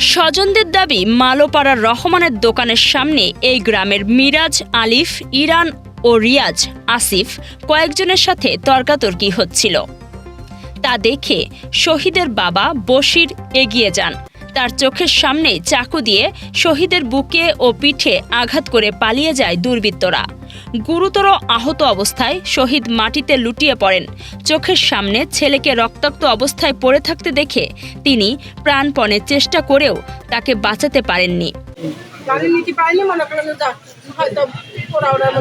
স্বজনদের দাবি, মালোপাড়ার রহমানের দোকানের সামনে এই গ্রামের মিরাজ, আলিফ, ইরান ও রিয়াজ, আসিফ কয়েকজনের সাথে তর্কাতর্কি হচ্ছিল। তা দেখে শহীদের বাবা বশির এগিয়ে যান। তার চোখের সামনে চাকু দিয়ে শহীদের বুকে ও পিঠে আঘাত করে পালিয়ে যায় দুর্বৃত্তরা গুরুতর আহত অবস্থায় শহীদ মাটিতে লুটিয়ে পড়েন চোখের সামনে ছেলেকে রক্তাক্ত অবস্থায় পড়ে থাকতে দেখে তিনি প্রাণপণে চেষ্টা করেও তাকে বাঁচাতে পারেননি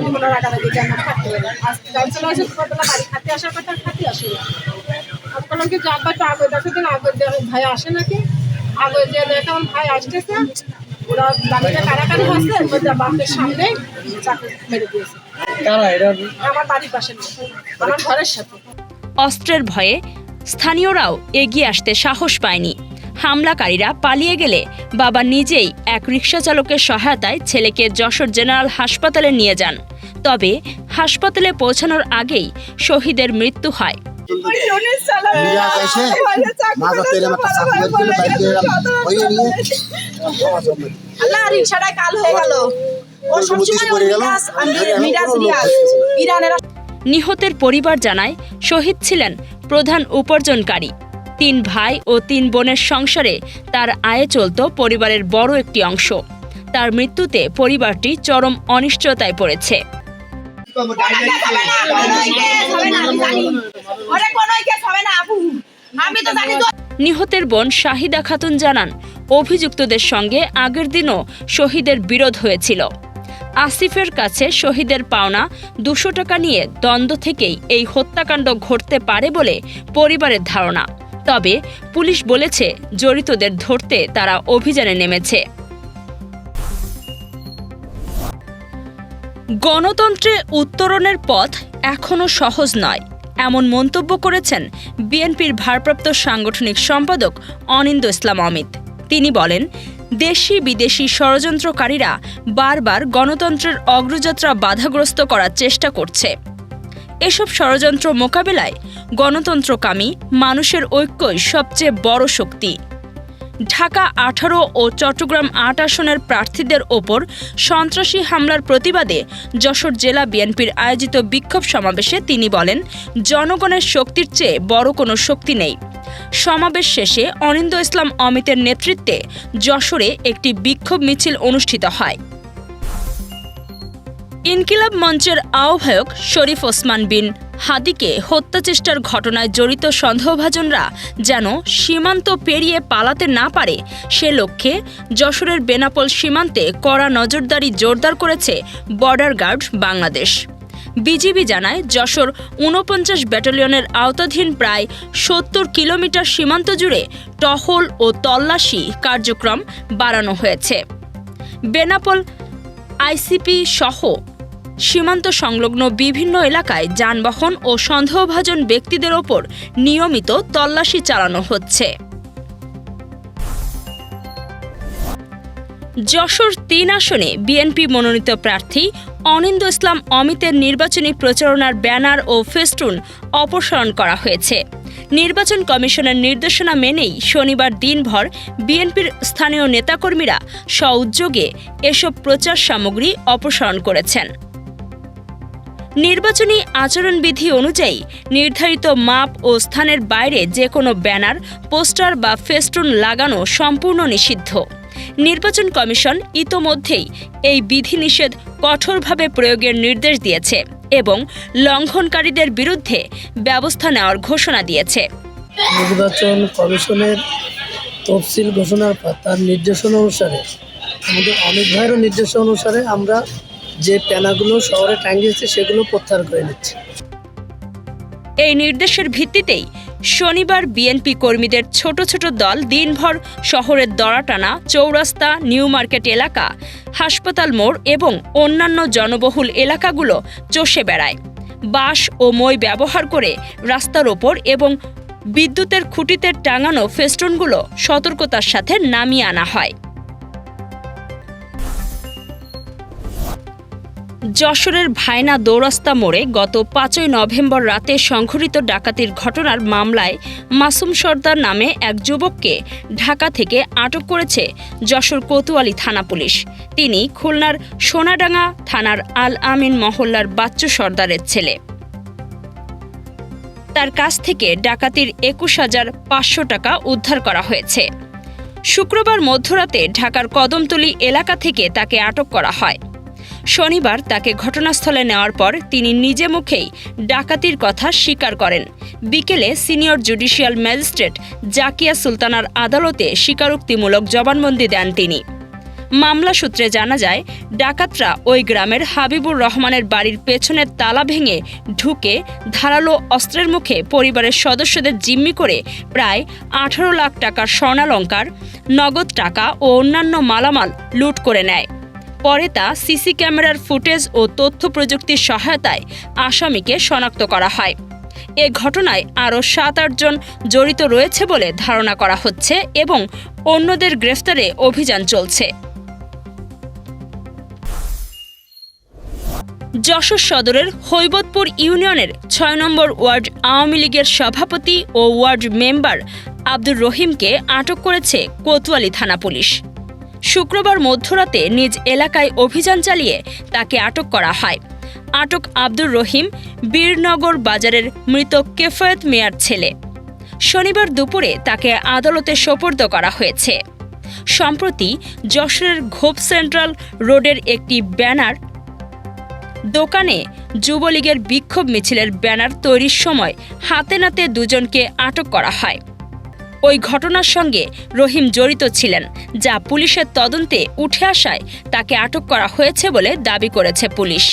মনে ভাই আসে নাকি আগে যে দেখে আমার ভাই আসতেছে ওরা কারাকারি হচ্ছে ওদের বাপের সামনে চাকু মেরে দিয়েছে। আমার বাড়ির পাশে আমার ঘরের সাথে। অস্ত্রের ভয়ে স্থানীয়রাও এগিয়ে আসতে সাহস পায়নি। হামলাকারীরা পালিয়ে গেলে বাবা নিজেই এক রিকশা চালকের সহায়তায় ছেলেকে যশোর জেনারেল হাসপাতালে নিয়ে যান। তবে হাসপাতালে পৌঁছানোর আগেই শহীদের মৃত্যু হয়। তেলে একটা বাইর হয়ে নিয়ে আল্লাহ রিক্সাটাই কাল হয়ে গেল। ও সবসময় পড়ে গেল। মিরাজ আমি এখন মিরাজ কোনো লোক রিয়াজ দেখতেছে নিহতের পরিবার জানায় শহীদ ছিলেন প্রধান উপার্জনকারী। তিন ভাই ও তিন বোনের সংসারে তার আয়ে চলত পরিবারের বড় একটি অংশ। তার মৃত্যুতে পরিবারটি চরম অনিশ্চয়তায় পড়েছে। নিহতের বোন শাহিদা খাতুন জানান অভিযুক্তদের সঙ্গে আগের দিনও শহীদের বিরোধ হয়েছিল। আসিফের কাছে শহীদের পাওনা দুশো টাকা নিয়ে দ্বন্দ্ব থেকেই এই হত্যাকাণ্ড ঘটতে পারে বলে পরিবারের ধারণা। তবে পুলিশ বলেছে জড়িতদের ধরতে তারা অভিযানে নেমেছে। গণতন্ত্রে উত্তরণের পথ এখনও সহজ নয়, এমন মন্তব্য করেছেন বিএনপির ভারপ্রাপ্ত সাংগঠনিক সম্পাদক অনিন্দ ইসলাম অমিত। তিনি বলেন, দেশি বিদেশি ষড়যন্ত্রকারীরা বারবার গণতন্ত্রের অগ্রযাত্রা বাধাগ্রস্ত করার চেষ্টা করছে। এসব ষড়যন্ত্র মোকাবেলায় গণতন্ত্রকামী মানুষের ঐক্যই সবচেয়ে বড় শক্তি। ঢাকা আঠারো ও চট্টগ্রাম আট আসনের প্রার্থীদের ওপর সন্ত্রাসী হামলার প্রতিবাদে যশোর জেলা বিএনপির আয়োজিত বিক্ষোভ সমাবেশে তিনি বলেন, জনগণের শক্তির চেয়ে বড় কোনো শক্তি নেই। সমাবেশ শেষে অনিন্দ ইসলাম অমিতের নেতৃত্বে যশোরে একটি বিক্ষোভ মিছিল অনুষ্ঠিত হয়। ইনকিলাব মঞ্চের আহ্বায়ক শরীফ ওসমান বিন হাদিকে হত্যাচেষ্টার ঘটনায় জড়িত সন্দেহভাজনরা যেন সীমান্ত পেরিয়ে পালাতে না পারে, সে লক্ষ্যে যশোরের বেনাপোল সীমান্তে কড়া নজরদারি জোরদার করেছে বর্ডার গার্ড বাংলাদেশ। বিজিবি জানায়, যশোর ঊনপঞ্চাশ ব্যাটালিয়নের আওতাধীন প্রায় সত্তর কিলোমিটার সীমান্ত জুড়ে টহল ও তল্লাশি কার্যক্রম বাড়ানো হয়েছে। বেনাপোল আইসিপি সহ সীমান্ত সংলগ্ন বিভিন্ন এলাকায় যানবাহন ও সন্দেহভাজন ব্যক্তিদের ওপর নিয়মিত তল্লাশি চালানো হচ্ছে। যশোর তিন আসনে বিএনপি মনোনীত প্রার্থী অনিন্দ ইসলাম অমিতের নির্বাচনী প্রচারণার ব্যানার ও ফেস্টুন অপসারণ করা হয়েছে। নির্বাচন কমিশনের নির্দেশনা মেনেই শনিবার দিনভর বিএনপির স্থানীয় নেতাকর্মীরা স্বউদ্যোগে এসব প্রচার সামগ্রী অপসারণ করেছেন। নির্বাচনী আচরণবিধি অনুযায়ী নির্ধারিত মাপ ও স্থানের বাইরে যে কোনো ব্যানার, পোস্টার বা ফেস্টুন লাগানো সম্পূর্ণ নিষিদ্ধ। নির্বাচন কমিশন ইতোমধ্যেই এই বিধিনিষেধ কঠোরভাবে প্রয়োগের নির্দেশ দিয়েছে এবং লঙ্ঘনকারীদের বিরুদ্ধে ব্যবস্থা নেওয়ার ঘোষণা দিয়েছে। নির্বাচন কমিশনের তফসিল ঘোষণার পর তার নির্দেশনা অনুসারে, আমাদের অনেক ভাইয়েরও নির্দেশনা অনুসারে আমরা যে প্যানাগুলো শহরে টাঙ্গিয়েছি সেগুলো প্রত্যাহার করে নিচ্ছি। এই নির্দেশের ভিত্তিতেই শনিবার বিএনপি কর্মীদের ছোট ছোট দল দিনভর শহরের দড়াটানা, চৌরাস্তা, নিউ মার্কেট এলাকা, হাসপাতাল মোড় এবং অন্যান্য জনবহুল এলাকাগুলো চষে বেড়ায়। বাঁশ ও মই ব্যবহার করে রাস্তার ওপর এবং বিদ্যুতের খুঁটিতে টাঙানো ফেস্টুনগুলো সতর্কতার সাথে নামিয়ে আনা হয়। যশোরের ভাইনা দৌরাস্তা মোড়ে গত পাঁচই নভেম্বর রাতে সংঘটিত ডাকাতির ঘটনার মামলায় মাসুম সর্দার নামে এক যুবককে ঢাকা থেকে আটক করেছে যশোর কোতোয়ালি থানা পুলিশ। তিনি খুলনার সোনাডাঙ্গা থানার আল আমিন মহল্লার বাচ্চু সর্দারের ছেলে। তার কাছ থেকে ডাকাতির একুশ হাজার পাঁচশো টাকা উদ্ধার করা হয়েছে। শুক্রবার মধ্যরাতে ঢাকার কদমতলী এলাকা থেকে তাকে আটক করা হয়। শনিবার তাকে ঘটনাস্থলে নেওয়ার পর তিনি নিজে মুখেই ডাকাতির কথা স্বীকার করেন। বিকেলে সিনিয়র জুডিশিয়াল ম্যাজিস্ট্রেট জাকিয়া সুলতানার আদালতে স্বীকারোক্তিমূলক জবানবন্দি দেন তিনি। মামলা সূত্রে জানা যায়, ডাকাতরা ওই গ্রামের হাবিবুর রহমানের বাড়ির পেছনের তালা ভেঙে ঢুকে ধারালো অস্ত্রের মুখে পরিবারের সদস্যদের জিম্মি করে প্রায় আঠারো লাখ টাকার স্বর্ণালঙ্কার, নগদ টাকা ও অন্যান্য মালামাল লুট করে নেয়। পরে তা সিসি ক্যামেরার ফুটেজ ও তথ্য প্রযুক্তির সহায়তায় আসামিকে শনাক্ত করা হয়। এ ঘটনায় আরও সাত আটজন জড়িত রয়েছে বলে ধারণা করা হচ্ছে এবং অন্যদের গ্রেফতারে অভিযান চলছে। যশোর সদরের হৈবতপুর ইউনিয়নের ছয় নম্বর ওয়ার্ড আওয়ামী লীগের সভাপতি ও ওয়ার্ড মেম্বার আব্দুর রহিমকে আটক করেছে কোতোয়ালি থানা পুলিশ। শুক্রবার মধ্যরাতে নিজ এলাকায় অভিযান চালিয়ে তাকে আটক করা হয়। আটক আব্দুর রহিম, বীরনগর বাজারের মৃত কেফায়েত মিয়ার ছেলে। শনিবার দুপুরে তাকে আদালতে সোপর্দ করা হয়েছে। সম্প্রতি যশোরের ঘোপ সেন্ট্রাল রোডের একটি ব্যানার দোকানে যুবলীগের বিক্ষোভ মিছিলের ব্যানার তৈরির সময় হাতে নাতে দুজনকে আটক করা হয়। ওই ঘটনার সঙ্গে রহিম জড়িত ছিলেন, যা পুলিশের তদন্তে উঠে আসায় তাকে আটক করা হয়েছে বলে দাবি করেছে পুলিশ।